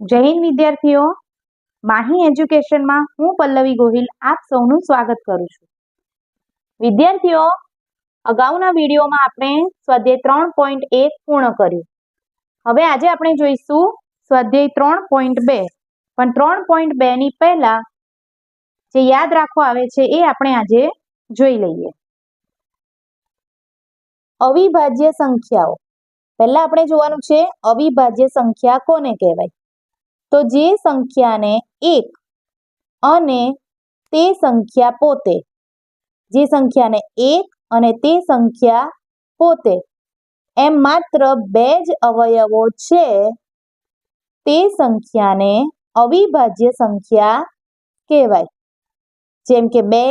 હિન્દ વિદ્યાર્થીઓ, માહી એજ્યુકેશનમાં હું પલ્લવી ગોહિલ આપ સૌનું સ્વાગત કરું છું. વિદ્યાર્થીઓ, અગાઉના વિડીયોમાં આપણે સ્વાધ્યાય ત્રણ પોઈન્ટ એક પૂર્ણ કર્યું. હવે આજે આપણે જોઈશું સ્વાધ્યાય ત્રણ પોઈન્ટ બે. પણ ત્રણ પોઈન્ટ બેની પહેલા જે યાદ રાખવા આવે છે એ આપણે આજે જોઈ લઈએ. અવિભાજ્ય સંખ્યાઓ. પહેલા આપણે જોવાનું છે અવિભાજ્ય સંખ્યા કોને કહેવાય? તો જે સંખ્યાને એક અને તે સંખ્યા પોતે. જે સંખ્યાને એક અને તે સંખ્યા પોતે. એમ માત્ર બે જ અવયવો છે. તે સંખ્યાને અવિભાજ્ય સંખ્યા કહેવાય. જેમ કે બે,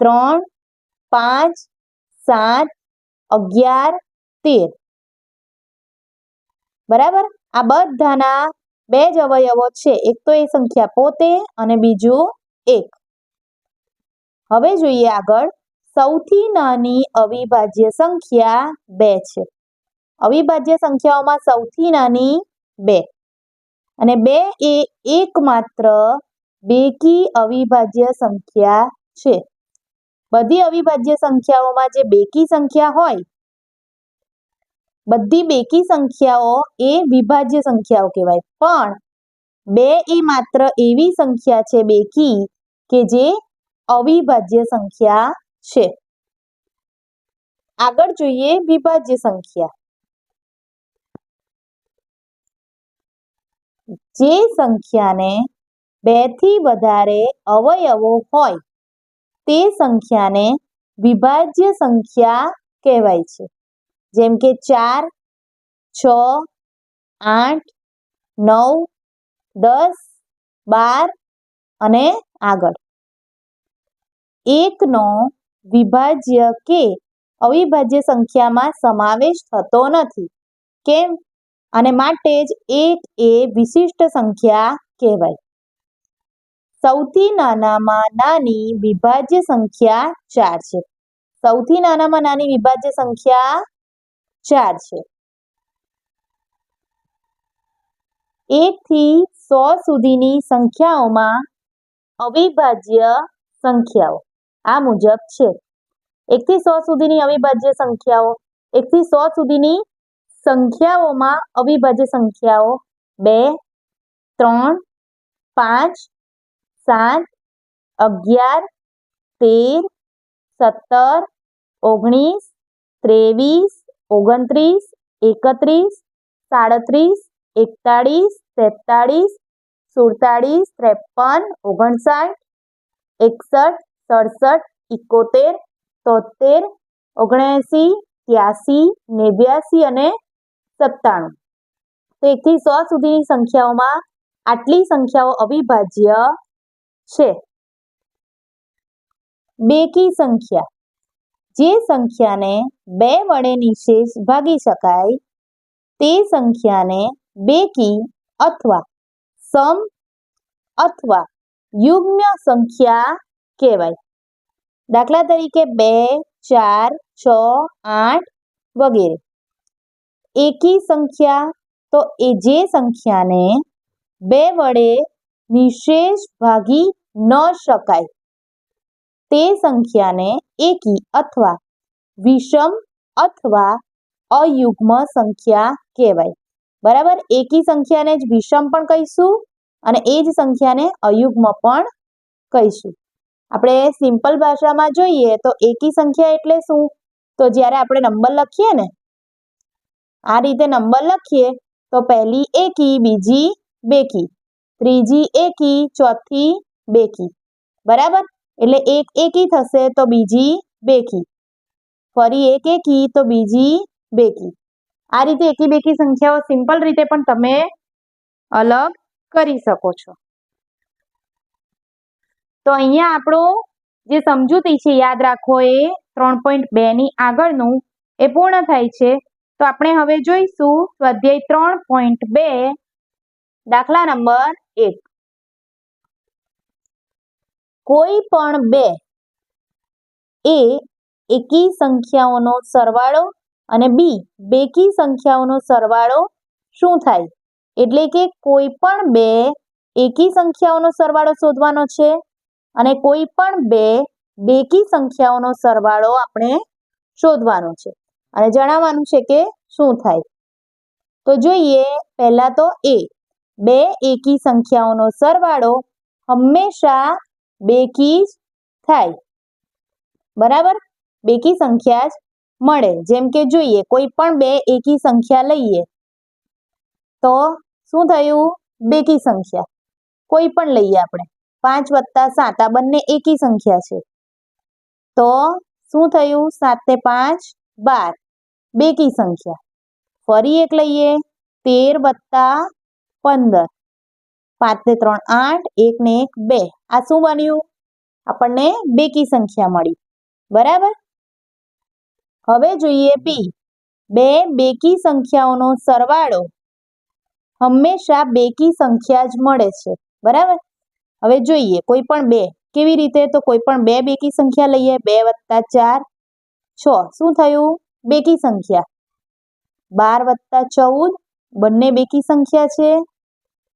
ત્રણ, પાંચ, સાત, અગિયાર, તેર. બરાબર? આ બધાના બે જ અવયવો છે. એક તો એ સંખ્યા પોતે અને બીજું એક. હવે જોઈએ આગળ. સૌથી નાની અવિભાજ્ય સંખ્યા બે છે. અવિભાજ્ય સંખ્યાઓમાં સૌથી નાની બે. અને બે એ એકમાત્ર બેકી અવિભાજ્ય સંખ્યા છે. બધી અવિભાજ્ય સંખ્યાઓમાં જે બેકી સંખ્યા હોય બધી બેકી સંખ્યાઓ એ વિભાજ્ય સંખ્યાઓ કહેવાય. પણ બે એ માત્ર એવી સંખ્યા છે બેકી કે જે અવિભાજ્ય સંખ્યા છે. આગળ જોઈએ વિભાજ્ય સંખ્યા. જે સંખ્યાને બેથી વધારે અવયવો હોય તે સંખ્યાને વિભાજ્ય સંખ્યા કહેવાય છે. જેમ કે ચાર, છ, આઠ, નવ, દસ, બાર અને આગળ. એકનો વિભાજ્ય કે અવિભાજ્ય સંખ્યામાં સમાવેશ થતો નથી. કેમ? અને માટે જ એક એ વિશિષ્ટ સંખ્યા કહેવાય. સૌથી નાનામાં નાની વિભાજ્ય સંખ્યા ચાર છે. સૌથી નાનામાં નાની વિભાજ્ય સંખ્યા ચાર છે. એક થી સો સુધીની સંખ્યાઓમાં અવિભાજ્ય સંખ્યાઓ. આ મુજબ છે. એક થી સો સુધીની અવિભાજ્ય સંખ્યાઓ, એક થી સો સુધીની સંખ્યાઓમાં અવિભાજ્ય સંખ્યાઓ બે, ત્રણ, પાંચ, સાત, અગિયાર, તેર, સત્તર, ઓગણીસ, ત્રેવીસ ઓગણત્રીસ, એકત્રીસ, સાડત્રીસ, એકતાળીસ, તેતાળીસ, સુડતાળીસ, ત્રેપન, ઓગણસાઠ, એકસઠ, સડસઠ, ઇકોતેર, તોતેર, ઓગણએંસી, ત્યાસી, નેવ્યાસી અને સત્તાણું. તો એકથી સો સુધીની સંખ્યાઓમાં આટલી સંખ્યાઓ અવિભાજ્ય છે. બેકી સંખ્યા. જે સંખ્યાને બે વડે નિશેષ ભાગી શકાય, તે સંખ્યાને બેકી અથવા સમ અથવા યુગ્મ સંખ્યા કહેવાય. દાખલા તરીકે બે, ચાર, છ, આઠ વગેરે. એકી સંખ્યા તો એ જે સંખ્યાને બે વડે નિશેષ ભાગી ન શકાય. તે સંખ્યાને એકી અથવા વિષમ અથવા અયુગ્મ સંખ્યા કહેવાય. બરાબર? એકી સંખ્યાને જ વિષમ પણ કહીશું અને એ જ સંખ્યાને અયુગ્મ પણ કહીશું. આપણે સિમ્પલ ભાષામાં જોઈએ તો એકી સંખ્યા એટલે શું? તો જ્યારે આપણે નંબર લખીએ ને, આ રીતે નંબર લખીએ, તો પહેલી એકી, બીજી બેકી, ત્રીજી એકી, ચોથી બેકી. બરાબર? એટલે એક એકી થશે તો બીજી બેકી. ફરી એક એકી તો બીજી બેકી. આ રીતે એકી બેકી સંખ્યાઓ સિમ્પલ રીતે પણ તમે અલગ કરી શકો છો. તો અહીંયા આપણું જે સમજૂતી છે યાદ રાખો એ ત્રણ પોઈન્ટ બે ની આગળનું એ પૂર્ણ થાય છે. તો આપણે હવે જોઈશું સ્વાધ્યાય ત્રણ પોઈન્ટ બે, દાખલા નંબર એક. કોઈ પણ બે એ એકી સંખ્યાઓનો સરવાળો અને બી બેકી સંખ્યાઓનો સરવાળો શું થાય? એટલે કે કોઈ પણ બે એકી સંખ્યાઓનો સરવાળો શોધવાનો છે અને કોઈ પણ બે બેકી સંખ્યાઓનો સરવાળો આપણે શોધવાનો છે. અને જણાવવાનું છે કે શું થાય? તો જોઈએ, પહેલા તો એ. બે એકી સંખ્યાઓનો સરવાળો હંમેશા બેકી જ થાય. બરાબર? બેકી સંખ્યા જ મળે. જેમ કે જોઈએ, કોઈ પણ બે એકી સંખ્યા લઈએ, તો શું થયું? બેકી સંખ્યા. કોઈ પણ લઈએ આપણે. પાંચ વત્તા સાત, આ બંને એકી સંખ્યા છે. તો શું થયું? સાત ને પાંચ, બાર. બેકી સંખ્યા. ફરી એક લઈએ. તેર વત્તા પંદર. પાંચ ને ત્રણ, આઠ એક ને એક, બે. આ શું બન્યું? આપણને બેકી સંખ્યા મળી. બરાબર? હવે જોઈએ બી બે બેકી સંખ્યાઓનો સરવાળો હંમેશા બેકી સંખ્યા જ મળે છે. બરાબર? હવે જોઈએ, કોઈ પણ બે. કેવી રીતે? તો કોઈ પણ બે બેકી સંખ્યા લઈએ બે વત્તા ચાર, છ. શું થયું? બેકી સંખ્યા. બાર વત્તા ચૌદ, બંને બેકી સંખ્યા છે.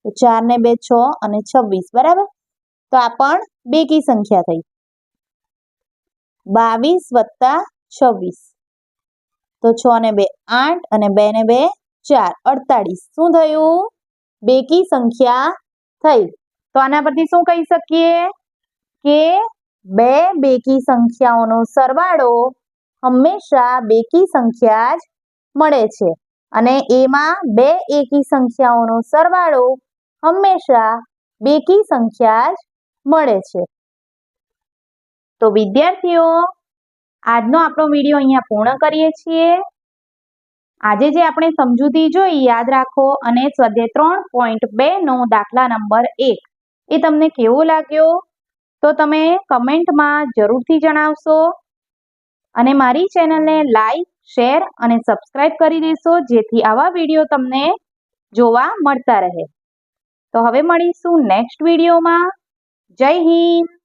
તો ચાર ને બે છ અને છવ્વીસ, બરાબર? તો આ પણ બે કી સંખ્યા થઈ. બાવીસ વત્તા છવ્વીસ. તો છ ને બે આઠ અને બે ને બે ચાર, અડતાળીસ. શું થયું? બેકી સંખ્યા થઈ. તો આના પરથી શું કહી શકીએ? કે બે બેકી સંખ્યાઓનો સરવાળો હંમેશા બેકી સંખ્યા જ મળે છે. અને એમાં બે એકી સંખ્યાઓનો સરવાળો હંમેશા બેકી સંખ્યા જ મળે છે. તો વિદ્યાર્થીઓ, આજનો આપણો વીડિયો અહીંયા પૂર્ણ કરીએ છીએ. આજે જે આપણે સમજૂતી જોઈ, યાદ રાખો, અને સ્વાધ્યાય ત્રણ પોઈન્ટ બે નો દાખલા નંબર એક. એ તમને કેવો લાગ્યો? તો તમે કમેન્ટમાં જરૂરથી જણાવશો. અને મારી ચેનલને લાઈક, શેર અને સબસ્ક્રાઈબ કરી દેશો, જેથી આવા વીડિયો તમને જોવા મળતા રહે. તો હવે મળીશું નેક્સ્ટ વિડીયોમાં જય હિન્દ!